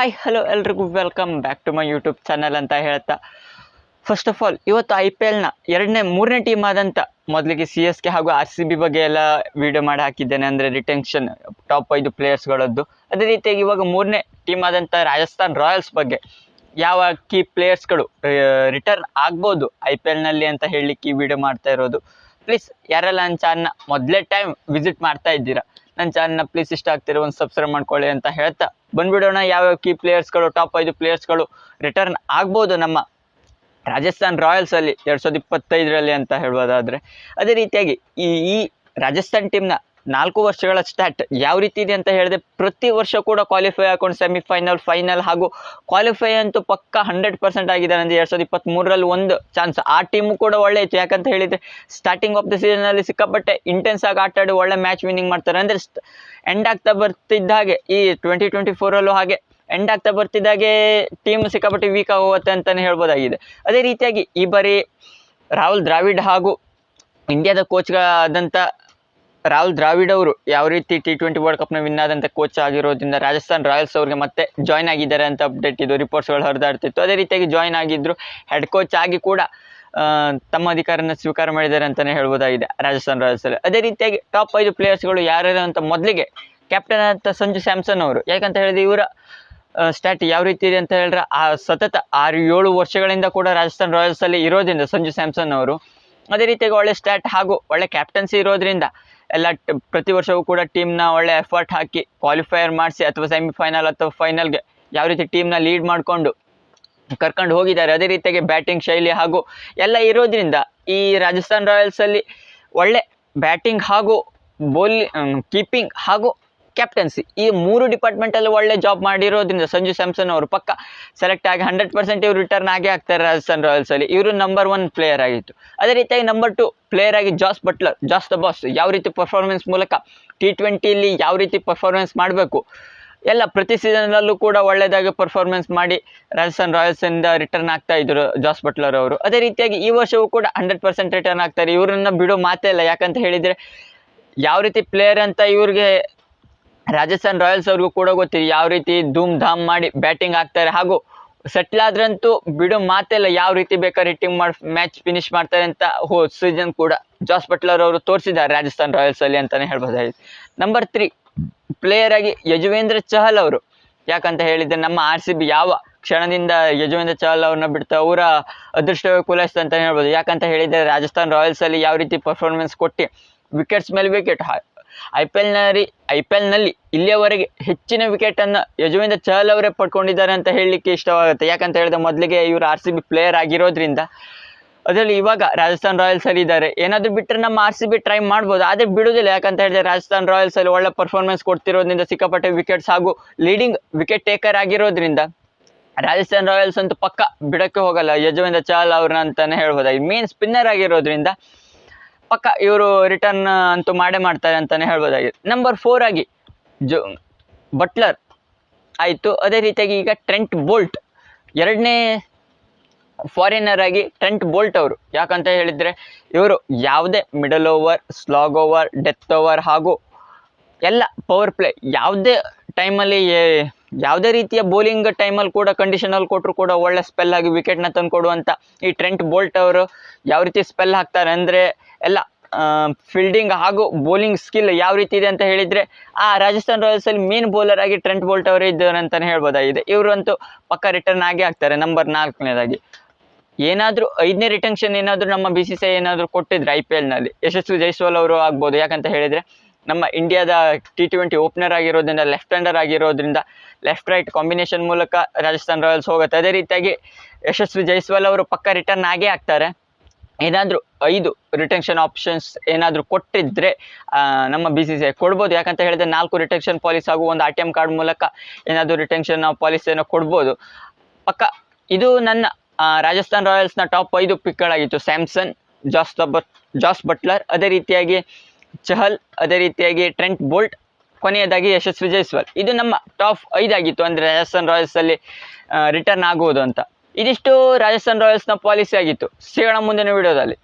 Hi hello ಎಲ್ರಿಗೂ. Welcome back to my YouTube channel ಅಂತ ಹೇಳ್ತಾ. ಫಸ್ಟ್ ಆಫ್ ಆಲ್ ಇವತ್ತು ಐ ಪಿ ಎಲ್ನ ಎರಡನೇ, ಮೂರನೇ ಟೀಮ್ ಆದಂಥ ಮೊದಲಿಗೆ ಸಿ ಎಸ್ ಕೆ ಹಾಗೂ ಆರ್ ಸಿ ಬಿ ಬಗ್ಗೆ ಎಲ್ಲ ವಿಡಿಯೋ ಮಾಡಿ ಹಾಕಿದ್ದೇನೆ. ಅಂದರೆ ರಿಟೆನ್ಷನ್ ಟಾಪ್ ಐದು ಪ್ಲೇಯರ್ಸ್ಗಳದ್ದು ಅದೇ ರೀತಿಯಾಗಿ ಇವಾಗ ಮೂರನೇ ಟೀಮ್ ಆದಂಥ ರಾಜಸ್ಥಾನ್ ರಾಯಲ್ಸ್ ಬಗ್ಗೆ ಯಾವ ಕೀ ಪ್ಲೇಯರ್ಸ್ಗಳು ರಿಟರ್ನ್ ಆಗ್ಬೋದು ಐ ಪಿ ಎಲ್ನಲ್ಲಿ ಅಂತ ಹೇಳಲಿಕ್ಕೆ ಈ ವಿಡಿಯೋ ಮಾಡ್ತಾ ಇರೋದು. ಪ್ಲೀಸ್ ಯಾರೆಲ್ಲ ಚಾನಲ್ನ ಮೊದಲೇ ಟೈಮ್ ವಿಸಿಟ್ ಮಾಡ್ತಾ ಇದ್ದೀರಾ ನನ್ನ ಚಾನಲ್ನ ಪ್ಲೀಸ್ ಇಷ್ಟ ಆಗ್ತಿರೋ ಒಂದು ಸಬ್ಸ್ಕ್ರೈಬ್ ಮಾಡ್ಕೊಳ್ಳಿ ಅಂತ ಹೇಳ್ತಾ ಬಂದ್ಬಿಡೋಣ. ಯಾವ್ಯಾವ ಕೀ ಪ್ಲೇಯರ್ಸ್ಗಳು ಟಾಪ್ ಐದು ಪ್ಲೇಯರ್ಸ್ಗಳು ರಿಟರ್ನ್ ಆಗ್ಬೋದು ನಮ್ಮ ರಾಜಸ್ಥಾನ್ ರಾಯಲ್ಸಲ್ಲಿ ಎರಡು ಸಾವಿರದ ಇಪ್ಪತ್ತೈದರಲ್ಲಿ ಅಂತ ಹೇಳ್ಬೋದಾದರೆ. ಅದೇ ರೀತಿಯಾಗಿ ಈ ರಾಜಸ್ಥಾನ್ ಟೀಮ್ನ ನಾಲ್ಕು ವರ್ಷಗಳ ಸ್ಟ್ಯಾಟ್ ಯಾವ ರೀತಿ ಇದೆ ಅಂತ ಹೇಳಿದ್ರೆ ಪ್ರತಿ ವರ್ಷ ಕೂಡ ಕ್ವಾಲಿಫೈ ಹಾಕೊಂಡು ಸೆಮಿಫೈನಲ್ ಫೈನಲ್ ಹಾಗೂ ಕ್ವಾಲಿಫೈ ಅಂತೂ ಪಕ್ಕ ಹಂಡ್ರೆಡ್ ಪರ್ಸೆಂಟ್ ಆಗಿದ್ದಾರೆ. ಅಂದರೆ ಎರಡು ಸಾವಿರದ ಇಪ್ಪತ್ತ್ಮೂರರಲ್ಲಿ ಒಂದು ಚಾನ್ಸ್ ಆ ಟೀಮು ಕೂಡ ಒಳ್ಳೆ ಇತ್ತು. ಯಾಕಂತ ಹೇಳಿದರೆ ಸ್ಟಾರ್ಟಿಂಗ್ ಆಫ್ ದ ಸೀಸನಲ್ಲಿ ಸಿಕ್ಕಾಪಟ್ಟೆ ಇಂಟೆನ್ಸ್ ಆಗಿ ಆಟ ಆಡಿ ಒಳ್ಳೆ ಮ್ಯಾಚ್ ವಿನ್ನಿಂಗ್ ಮಾಡ್ತಾರೆ. ಅಂದರೆ ಎಂಡ್ ಆಗ್ತಾ ಬರ್ತಿದ್ದ ಹಾಗೆ ಈ ಟ್ವೆಂಟಿ ಟ್ವೆಂಟಿ ಫೋರಲ್ಲೂ ಹಾಗೆ ಎಂಡ್ ಆಗ್ತಾ ಬರ್ತಿದ್ದಾಗೆ ಟೀಮ್ ಸಿಕ್ಕಾಪಟ್ಟೆ ವೀಕ್ ಆಗೋಗುತ್ತೆ ಅಂತಲೇ ಹೇಳ್ಬೋದಾಗಿದೆ. ಅದೇ ರೀತಿಯಾಗಿ ಈ ಬಾರಿ ರಾಹುಲ್ ದ್ರಾವಿಡ್ ಹಾಗೂ ಇಂಡಿಯಾದ ಕೋಚ್ಗಳಾದಂಥ ರಾಹುಲ್ ದ್ರಾವಿಡ್ ಅವರು ಯಾವ ರೀತಿ ಟಿ ಟ್ವೆಂಟಿ ವರ್ಲ್ಡ್ ಕಪ್ನ ವಿನ್ ಆದಂಥ ಕೋಚ್ ಆಗಿರೋದ್ರಿಂದ ರಾಜಸ್ಥಾನ್ ರಾಯಲ್ಸ್ ಅವ್ರಿಗೆ ಮತ್ತೆ ಜಾಯ್ನ್ ಆಗಿದ್ದಾರೆ ಅಂತ ಅಪ್ಡೇಟ್ ಇದು ರಿಪೋರ್ಟ್ಸ್ಗಳು ಹರಿದಾಡ್ತಿತ್ತು. ಅದೇ ರೀತಿಯಾಗಿ ಜಾಯ್ನ್ ಆಗಿದ್ದರು ಹೆಡ್ ಕೋಚ್ ಆಗಿ ಕೂಡ ತಮ್ಮ ಅಧಿಕಾರನ ಸ್ವೀಕಾರ ಮಾಡಿದ್ದಾರೆ ಅಂತಲೇ ಹೇಳ್ಬೋದಾಗಿದೆ ರಾಜಸ್ಥಾನ್ ರಾಯಲ್ಸಲ್ಲಿ ಅದೇ ರೀತಿಯಾಗಿ ಟಾಪ್ ಐದು ಪ್ಲೇಯರ್ಸ್ಗಳು ಯಾರ್ಯಾರು ಅಂತ ಮೊದಲಿಗೆ ಕ್ಯಾಪ್ಟನ್ ಅಂತ ಸಂಜು ಸ್ಯಾಮ್ಸನ್ ಅವರು ಯಾಕಂತ ಹೇಳಿದ್ರೆ ಇವರ ಸ್ಟ್ಯಾಟ್ ಯಾವ ರೀತಿ ಇದೆ ಅಂತ ಹೇಳಿದ್ರೆ ಆ ಸತತ ಆರು ಏಳು ವರ್ಷಗಳಿಂದ ಕೂಡ ರಾಜಸ್ಥಾನ್ ರಾಯಲ್ಸಲ್ಲಿ ಇರೋದ್ರಿಂದ ಸಂಜು ಸ್ಯಾಮ್ಸನ್ ಅವರು, ಅದೇ ರೀತಿಯಾಗಿ ಒಳ್ಳೆ ಸ್ಟ್ಯಾಟ್ ಹಾಗೂ ಒಳ್ಳೆ ಕ್ಯಾಪ್ಟನ್ಸಿ ಇರೋದ್ರಿಂದ ಎಲ್ಲ ಪ್ರತಿ ವರ್ಷವೂ ಕೂಡ ಟೀಮ್ನ ಒಳ್ಳೆ ಎಫರ್ಟ್ ಹಾಕಿ ಕ್ವಾಲಿಫೈಯರ್ ಮಾಡಿಸಿ ಅಥವಾ ಸೆಮಿಫೈನಲ್ ಅಥವಾ ಫೈನಲ್ಗೆ ಯಾವ ರೀತಿ ಟೀಮ್ನ ಲೀಡ್ ಮಾಡಿಕೊಂಡು ಕರ್ಕೊಂಡು ಹೋಗಿದ್ದಾರೆ. ಅದೇ ರೀತಿಯಾಗಿ ಬ್ಯಾಟಿಂಗ್ ಶೈಲಿ ಹಾಗೂ ಎಲ್ಲ ಇರೋದ್ರಿಂದ ಈ ರಾಜಸ್ಥಾನ್ ರಾಯಲ್ಸಲ್ಲಿ ಒಳ್ಳೆ ಬ್ಯಾಟಿಂಗ್ ಹಾಗೂ ಬೌಲಿ ಕೀಪಿಂಗ್ ಹಾಗೂ ಕ್ಯಾಪ್ಟನ್ಸಿ ಈ ಮೂರು ಡಿಪಾರ್ಟ್ಮೆಂಟಲ್ಲಿ ಒಳ್ಳೆ ಜಾಬ್ ಮಾಡಿರೋದ್ರಿಂದ ಸಂಜು ಸ್ಯಾಮ್ಸನ್ ಅವರು ಪಕ್ಕ ಸೆಲೆಕ್ಟ್ ಆಗಿ ಹಂಡ್ರೆಡ್ ಪರ್ಸೆಂಟ್ ಇವರು ರಿಟರ್ನ್ ಆಗೇ ಆಗ್ತಾರೆ ರಾಜಸ್ಥಾನ್ ರಾಯಲ್ಸಲ್ಲಿ ಇವರು ನಂಬರ್ ಒನ್ ಪ್ಲೇಯರ್ ಆಗಿತ್ತು ಅದೇ ರೀತಿಯಾಗಿ ನಂಬರ್ ಟು ಪ್ಲೇಯರ್ ಆಗಿ ಜಾಸ್ ಬಟ್ಲರ್ ಜಾಸ್ ದ ಬಾಸ್ ಯಾವ ರೀತಿ ಪರ್ಫಾರ್ಮೆನ್ಸ್ ಮೂಲಕ ಟಿ ಟ್ವೆಂಟಿಯಲ್ಲಿ ಯಾವ ರೀತಿ ಪರ್ಫಾರ್ಮೆನ್ಸ್ ಮಾಡಬೇಕು? ಎಲ್ಲ ಪ್ರತಿ ಸೀಸನಲ್ಲೂ ಕೂಡ ಒಳ್ಳೆಯದಾಗಿ ಪರ್ಫಾರ್ಮೆನ್ಸ್ ಮಾಡಿ ರಾಜಸ್ಥಾನ್ ರಾಯಲ್ಸಿಂದ ರಿಟರ್ನ್ ಆಗ್ತಾ ಇದ್ರು ಜಾಸ್ ಬಟ್ಲರ್ ಅವರು. ಅದೇ ರೀತಿಯಾಗಿ ಈ ವರ್ಷವೂ ಕೂಡ ಹಂಡ್ರೆಡ್ ಪರ್ಸೆಂಟ್ ರಿಟರ್ನ್ ಆಗ್ತಾರೆ. ಇವರನ್ನ ಬಿಡೋ ಮಾತೇ ಇಲ್ಲ. ಯಾಕಂತ ಹೇಳಿದರೆ ಯಾವ ರೀತಿ ಪ್ಲೇಯರ್ ಅಂತ ಇವ್ರಿಗೆ ರಾಜಸ್ಥಾನ್ ರಾಯಲ್ಸ್ ಅವ್ರಿಗೂ ಕೂಡ ಗೊತ್ತಿದೆ ಯಾವ ರೀತಿ ಧೂಮ್ ಧಾಮ್ ಮಾಡಿ ಬ್ಯಾಟಿಂಗ್ ಆಗ್ತಾರೆ ಹಾಗೂ ಸೆಟ್ಲ್ ಆದ್ರಂತೂ ಬಿಡೋ ಮಾತೆಲ್ಲ ಯಾವ ರೀತಿ ಬೇಕಾದ್ರೆ ಹಿಟ್ಟಿಂಗ್ ಮಾಡಿ ಮ್ಯಾಚ್ ಫಿನಿಶ್ ಮಾಡ್ತಾರೆ ಅಂತ ಹೋ ಸೀಸನ್ ಕೂಡ ಜಾಸ್ ಬಟ್ಲರ್ ಅವರು ತೋರಿಸಿದ್ದಾರೆ ರಾಜಸ್ಥಾನ್ ರಾಯಲ್ಸ್ ಅಲ್ಲಿ ಅಂತಾನೆ ಹೇಳ್ಬೋದಾಗಿದೆ. ನಂಬರ್ ತ್ರೀ ಪ್ಲೇಯರ್ ಆಗಿ ಯಜುವೇಂದ್ರ ಚಹಲ್ ಅವರು. ಯಾಕಂತ ಹೇಳಿದ್ರೆ ನಮ್ಮ ಆರ್ ಸಿ ಬಿ ಯಾವ ಕ್ಷಣದಿಂದ ಯಜುವೇಂದ್ರ ಚಹಲ್ ಅವ್ರನ್ನ ಬಿಡ್ತಾ ಅವರ ಅದೃಷ್ಟವೇ ಕುಲಾಯಿಸ್ತು ಅಂತಾನೆ ಹೇಳ್ಬೋದು. ಯಾಕಂತ ಹೇಳಿದ್ರೆ ರಾಜಸ್ಥಾನ್ ರಾಯಲ್ಸ್ ಅಲ್ಲಿ ಯಾವ ರೀತಿ ಪರ್ಫಾರ್ಮೆನ್ಸ್ ಕೊಟ್ಟು ವಿಕೆಟ್ಸ್ ಮೇಲೆ ವಿಕೆಟ್ ಐ ಪಿ ಎಲ್ನಲ್ಲಿ ಐ ಪಿ ಎಲ್ನಲ್ಲಿ ಇಲ್ಲಿಯವರೆಗೆ ಹೆಚ್ಚಿನ ವಿಕೆಟನ್ನು ಯಜುವೇಂದ್ರ ಚಹಲ್ ಅವರೇ ಪಡ್ಕೊಂಡಿದ್ದಾರೆ ಅಂತ ಹೇಳಲಿಕ್ಕೆ ಇಷ್ಟವಾಗುತ್ತೆ. ಯಾಕಂತ ಹೇಳಿದ್ರೆ ಮೊದಲಿಗೆ ಇವರು ಆರ್ ಸಿ ಬಿ ಪ್ಲೇಯರ್ ಆಗಿರೋದ್ರಿಂದ ಅದರಲ್ಲಿ ಇವಾಗ ರಾಜಸ್ಥಾನ್ ರಾಯಲ್ಸ್ ಅಲ್ಲಿ ಇದ್ದಾರೆ. ಏನಾದರೂ ಬಿಟ್ಟರೆ ನಮ್ಮ ಆರ್ ಸಿ ಬಿ ಟ್ರೈ ಮಾಡ್ಬೋದು. ಆದರೆ ಬಿಡೋದಿಲ್ಲ ಯಾಕಂತ ಹೇಳಿದ್ರೆ ರಾಜಸ್ಥಾನ್ ರಾಯಲ್ಸ್ ಅಲ್ಲಿ ಒಳ್ಳೆ ಪರ್ಫಾರ್ಮೆನ್ಸ್ ಕೊಡ್ತಿರೋದ್ರಿಂದ ಸಿಕ್ಕಾಪಟ್ಟೆ ವಿಕೆಟ್ಸ್ ಹಾಗೂ ಲೀಡಿಂಗ್ ವಿಕೆಟ್ ಟೇಕರ್ ಆಗಿರೋದ್ರಿಂದ ರಾಜಸ್ಥಾನ್ ರಾಯಲ್ಸ್ ಅಂತೂ ಪಕ್ಕ ಬಿಡೋಕ್ಕೆ ಹೋಗಲ್ಲ. ಯಜುವೇಂದ್ರ ಚಹಲ್ ಅವ್ರನ್ನ ಹೇಳ್ಬೋದು. ಹೇಳ್ಬೋದಾಗಿ ಮೇನ್ ಸ್ಪಿನ್ನರ್ ಆಗಿರೋದ್ರಿಂದ ಪಕ್ಕ ಇವರು ರಿಟರ್ನ್ ಅಂತೂ ಮಾಡೇ ಮಾಡ್ತಾರೆ ಅಂತಲೇ ಹೇಳ್ಬೋದಾಗಿದೆ. ನಂಬರ್ ಫೋರ್ ಆಗಿ ಜೋ ಬಟ್ಲರ್ ಆಯಿತು, ಅದೇ ರೀತಿಯಾಗಿ ಈಗ ಟ್ರೆಂಟ್ ಬೋಲ್ಟ್ ಎರಡನೇ ಫಾರಿನರ್ ಆಗಿ ಟ್ರೆಂಟ್ ಬೋಲ್ಟ್ ಅವರು. ಯಾಕಂತ ಹೇಳಿದರೆ, ಇವರು ಯಾವುದೇ middle over slog over death over ಹಾಗೂ ಎಲ್ಲ ಪವರ್ ಪ್ಲೇ ಯಾವುದೇ ಟೈಮಲ್ಲಿ ಯಾವುದೇ ರೀತಿಯ ಬೌಲಿಂಗ್ ಟೈಮಲ್ಲಿ ಕೂಡ ಕಂಡೀಷನಲ್ಲಿ ಕೊಟ್ಟರು ಕೂಡ ಒಳ್ಳೆ ಸ್ಪೆಲ್ ಆಗಿ ವಿಕೆಟ್ನ ತಂದು ಕೊಡುವಂಥ ಈ ಟ್ರೆಂಟ್ ಬೋಲ್ಟ್ ಅವರು ಯಾವ ರೀತಿ ಸ್ಪೆಲ್ ಹಾಕ್ತಾರೆ ಅಂದರೆ ಎಲ್ಲ ಫೀಲ್ಡಿಂಗ್ ಹಾಗೂ ಬೌಲಿಂಗ್ ಸ್ಕಿಲ್ ಯಾವ ರೀತಿ ಇದೆ ಅಂತ ಹೇಳಿದರೆ, ಆ ರಾಜಸ್ಥಾನ್ ರಾಯಲ್ಸಲ್ಲಿ ಮೇನ್ ಬೌಲರ್ ಆಗಿ ಟ್ರೆಂಟ್ ಬೋಲ್ಟ್ ಅವರು ಇದ್ದಾರೆ ಅಂತಲೇ ಹೇಳ್ಬೋದಾಗಿದೆ. ಇವರಂತೂ ಪಕ್ಕ ರಿಟರ್ನ್ ಆಗೇ ಹಾಕ್ತಾರೆ ನಂಬರ್ ನಾಲ್ಕನೇದಾಗಿ. ಏನಾದರೂ ಐದನೇ ರಿಟೆನ್ಷನ್ ಏನಾದರೂ ನಮ್ಮ ಬಿ ಸಿ ಸಿ ಐ ಏನಾದರೂ ಕೊಟ್ಟಿದ್ರೆ ಐ ಪಿ ಎಲ್ನಲ್ಲಿ ಯಶಸ್ವಿ ಜೈಸ್ವಾಲ್ ಅವರು ಆಗ್ಬೋದು, ಯಾಕಂತ ಹೇಳಿದರೆ ನಮ್ಮ ಇಂಡಿಯಾದ ಟಿ ಟ್ವೆಂಟಿ ಓಪನರ್ ಆಗಿರೋದ್ರಿಂದ ಲೆಫ್ಟ್ ಹ್ಯಾಂಡರ್ ಆಗಿರೋದ್ರಿಂದ ಲೆಫ್ಟ್ ರೈಟ್ ಕಾಂಬಿನೇಷನ್ ಮೂಲಕ ರಾಜಸ್ಥಾನ್ ರಾಯಲ್ಸ್ ಹೋಗುತ್ತೆ. ಅದೇ ರೀತಿಯಾಗಿ ಯಶಸ್ವಿ ಜೈಸ್ವಾಲ್ ಅವರು ಪಕ್ಕ ರಿಟರ್ನ್ ಆಗೇ ಆಗ್ತಾರೆ. ಏನಾದರೂ ಐದು ರಿಟೆನ್ಷನ್ ಆಪ್ಷನ್ಸ್ ಏನಾದರೂ ಕೊಟ್ಟಿದ್ದರೆ ನಮ್ಮ ಬಿ ಸಿ ಸಿ ಐ ಕೊಡ್ಬೋದು. ಯಾಕಂತ ಹೇಳಿದ್ರೆ ನಾಲ್ಕು ರಿಟೆನ್ಷನ್ ಪಾಲಿಸಿ ಹಾಗೂ ಒಂದು ಆರ್ ಟಿ ಎಂ ಕಾರ್ಡ್ ಮೂಲಕ ಏನಾದರೂ ರಿಟೆನ್ಷನ್ ಪಾಲಿಸಿಯನ್ನು ಕೊಡ್ಬೋದು. ಪಕ್ಕ ಇದು ನನ್ನ ರಾಜಸ್ಥಾನ್ ರಾಯಲ್ಸ್ನ ಟಾಪ್ ಐದು ಪಿಕ್ಗಳಾಗಿತ್ತು ಸ್ಯಾಮ್ಸನ್ ಜಾಸ್ ಜಾಸ್ ಬಟ್ಲರ್ ಅದೇ ರೀತಿಯಾಗಿ ಚಹಲ್, ಅದೇ ರೀತಿಯಾಗಿ ಟ್ರೆಂಟ್ ಬೋಲ್ಟ್, ಕೊನೆಯದಾಗಿ ಯಶಸ್ವಿ ಜೈಸ್ವಾಲ್. ಇದು ನಮ್ಮ ಟಾಪ್ ಐದಾಗಿತ್ತು ಅಂದರೆ ರಾಜಸ್ಥಾನ್ ರಾಯಲ್ಸಲ್ಲಿ ರಿಟರ್ನ್ ಆಗುವುದು ಅಂತ. ಇದಿಷ್ಟು ರಾಜಸ್ಥಾನ್ ರಾಯಲ್ಸ್ನ ಪಾಲಿಸಿ ಆಗಿತ್ತು. ಸಿಗೋಣ ಮುಂದಿನ ವಿಡಿಯೋದಲ್ಲಿ.